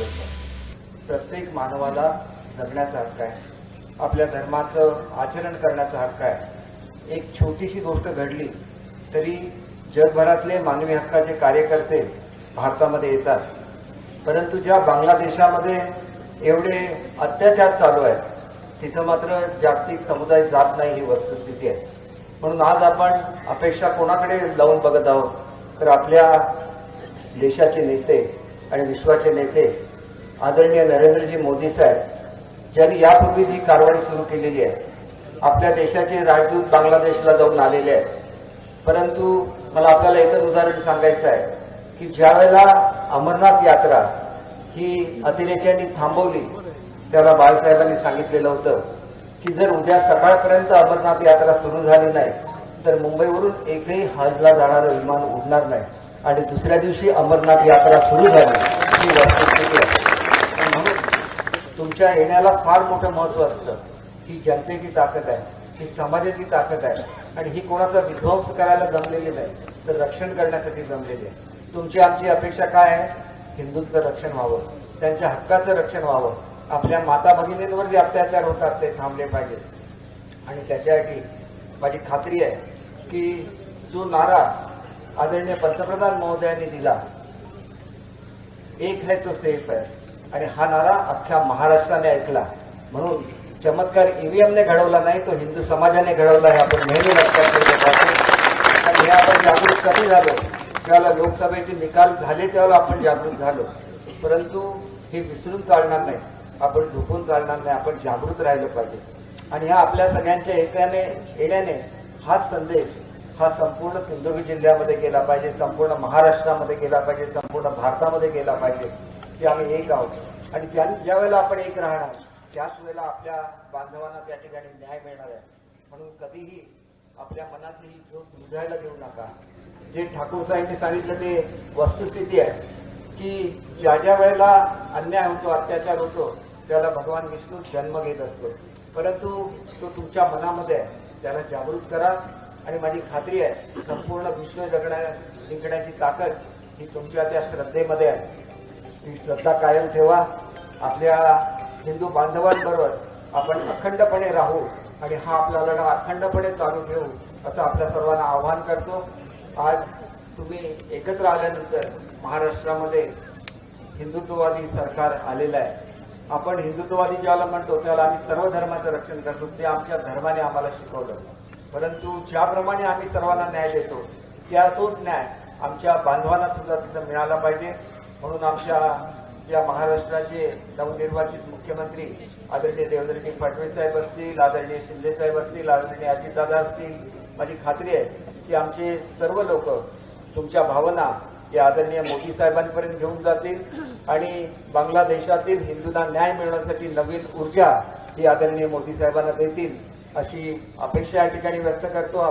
गोष्ट प्रत्येक मानवाला जगण्याचा हक्क आहे. आपल्या धर्माचं आचरण करण्याचा हक्क आहे. एक छोटीशी गोष्ट घडली तरी जगभरातले मानवी हक्काचे कार्यकर्ते भारतामध्ये येतात. परंतु ज्या बांगलादेशामध्ये एवढे अत्याचार चालू आहेत तिथं मात्र जागतिक समुदाय जात नाही ही वस्तुस्थिती आहे. म्हणून आज आपण अपेक्षा कोणाकडे लावून बघत आहोत? तर आपल्या देशाचे नेते आणि विश्वाचे नेते आदरणीय नरेंद्रजी मोदी साहेब ज्यांनी यापूर्वी ही कारवाई सुरू केलेली आहे आपल्या देशाचे राजदूत बांगलादेशला जाऊन आलेले आहेत. परंतु मला आपल्याला एकच उदाहरण सांगायचं आहे की ज्या वेळेला अमरनाथ यात्रा ही अतिरेक्यांनी थांबवली त्याला बाळासाहेबांनी सांगितलेलं होतं की जर उद्या सकाळपर्यंत अमरनाथ यात्रा सुरू झाली नाही तर मुंबईवरून एकही हजला जाणारं विमान उडणार नाही. आणि दुसऱ्या दिवशी अमरनाथ यात्रा सुरू झाली ही वास्तविक आहे. तुमच्या येण्याला फार मोठं महत्त्व असतं. ही जनतेची ताकद आहे ही समाजाची ताकद आहे आणि ही कोणाचा विध्वंस करायला जमलेली नाही तर रक्षण करण्यासाठी जमलेली आहे. तुमची आमची अपेक्षा काय आहे? हिंदूंचं रक्षण व्हावं त्यांच्या हक्काचं रक्षण व्हावं. आपल्या माता भगिनींवर जे अत्याचार होतात ते थांबले पाहिजेत आणि त्याच्यासाठी माझी खात्री आहे की जो नारा आदरणीय पंतप्रधान महोदयांनी दिला एक है तो सेफ है आणि हा नारा अख्ख्या महाराष्ट्राने ऐकला. म्हणून चमत्कार ईव्हीएमने घडवला नाही तो हिंदू समाजाने घडवला हे आपण नेहमी लक्षात ठेवलं पाहिजे आणि हे आपण जागृत कधी झालो? त्याला लोकसभेचे निकाल झाले त्यावेळेला आपण जागृत झालो. परंतु हे विसरून चालणार नाही. आपण झोपून चालणार नाही. आपण जागृत राहिलं पाहिजे. आणि ह्या आपल्या सगळ्यांच्या एकाने येण्याने हा संदेश हा संपूर्ण सिंधुदुर्ग जिल्ह्यामध्ये गेला पाहिजे संपूर्ण महाराष्ट्रामध्ये गेला पाहिजे संपूर्ण भारतामध्ये गेला पाहिजे. की आम्ही एक आहोत आणि त्या ज्या वेळेला आपण एक राहणार त्याच वेळेला आपल्या बांधवांना त्या ठिकाणी न्याय मिळणार आहे. म्हणून कधीही आपल्या मनातली ही झोप देऊ नका. जे ठाकूर साहेबांनी सांगितलं ते वस्तुस्थिती आहे की ज्या ज्या वेळेला अन्याय होतो अत्याचार होतो त्याला भगवान विष्णू जन्म घेत असतो. परंतु तो तुमच्या मनामध्ये आहे त्याला जागृत करा. आणि माझी खात्री आहे संपूर्ण विश्व जगण्या जिंकण्याची ताकद ही तुमच्या त्या श्रद्धेमध्ये आहे. ती श्रद्धा कायम ठेवा. आपल्या हिंदू बांधवांबरोबर आपण अखंडपणे राहू आणि हा आपला लढा अखंडपणे चालू ठेवू असं आपल्या सर्वांना आवाहन करतो. आज तुम्ही एकत्र आल्यानंतर महाराष्ट्रामध्ये हिंदुत्ववादी सरकार आलेलं आहे. आपण हिंदुत्ववादी ज्याला म्हणतो त्याला आम्ही सर्व धर्माचं रक्षण करतो. ते आमच्या धर्माने आम्हाला शिकवलं. परंतु ज्याप्रमाणे आम्ही सर्वांना न्याय देतो त्या तोच न्याय आमच्या बांधवांना सुद्धा तिथं मिळाला पाहिजे. म्हणून आमच्या या महाराष्ट्राचे नवनिर्वाचित मुख्यमंत्री आदरणीय देवेंद्रजी फडणवीस साहेब असतील आदरणीय शिंदे साहेब असतील आदरणीय अजितदादा असतील माझी खात्री आहे की आमचे सर्व लोक तुमच्या भावना या आदरणीय मोदी साहेबांपर्यंत घेऊन जातील आणि बांगलादेशातील हिंदूंना न्याय मिळवण्यासाठी नवीन ऊर्जा ही आदरणीय मोदी साहेबांना देतील अशी अपेक्षा या ठिकाणी व्यक्त करतो.